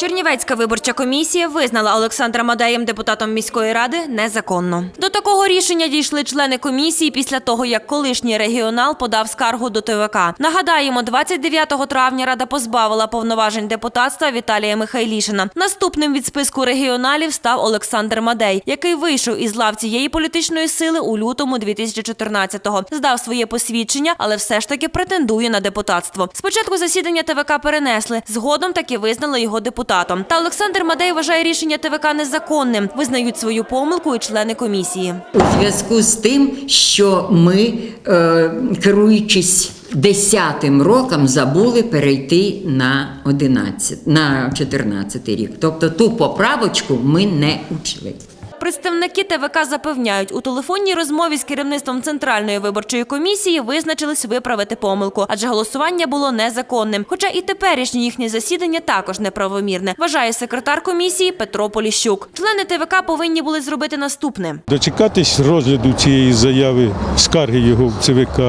Чернівецька виборча комісія визнала Олександра Мадеєм депутатом міської ради незаконно. До такого рішення дійшли члени комісії після того, як колишній регіонал подав скаргу до ТВК. Нагадаємо, 29 травня рада позбавила повноважень депутатства Віталія Михайлішина. Наступним від списку регіоналів став Олександр Мадей, який вийшов із лав цієї політичної сили у лютому 2014-го. Здав своє посвідчення, але все ж таки претендує на депутатство. Спочатку засідання ТВК перенесли, згодом таки визнали його депутатом. Та Олександр Мадей вважає рішення ТВК незаконним. Визнають свою помилку і члени комісії. У зв'язку з тим, що ми, е, керуючись десятим роком, забули перейти на 11, на 14 рік. Тобто ту поправочку ми не учли. Представники ТВК запевняють, у телефонній розмові з керівництвом Центральної виборчої комісії визначились виправити помилку, адже голосування було незаконним. Хоча і теперішнє їхнє засідання також неправомірне, вважає секретар комісії Петро Поліщук. Члени ТВК повинні були зробити наступне. Дочекатись розгляду цієї заяви, скарги його в ЦВК.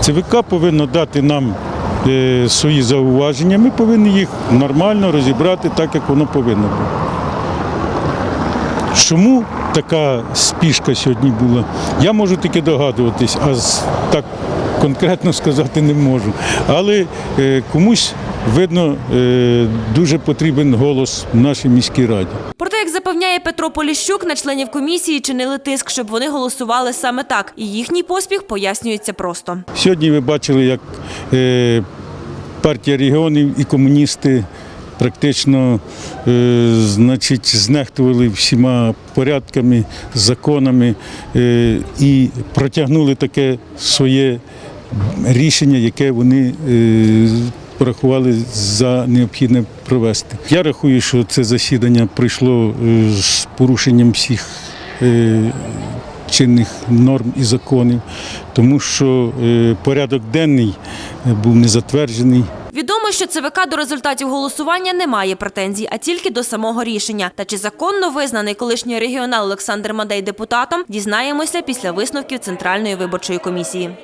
ЦВК повинно дати нам е, свої зауваження. Ми повинні їх нормально розібрати так, як воно повинно бути. Чому така спішка сьогодні була? Я можу тільки догадуватись, а так конкретно сказати не можу. Але е, комусь, видно, е, дуже потрібен голос в нашій міській раді. Проте, як запевняє Петро Поліщук, на членів комісії чинили тиск, щоб вони голосували саме так. І їхній поспіх пояснюється просто. Сьогодні ви бачили, як е, партія регіонів і комуністи практично е, значить, знехтували всіма порядками, законами е, і протягнули таке своє рішення, яке вони е, порахували за необхідне провести. Я рахую, що це засідання пройшло з порушенням всіх. чинних норм і законів, тому що порядок денний був не затверджений. Відомо, що ЦВК до результатів голосування не має претензій, а тільки до самого рішення. Та чи законно визнаний колишній регіонал Олександр Мадей депутатом, дізнаємося після висновків Центральної виборчої комісії.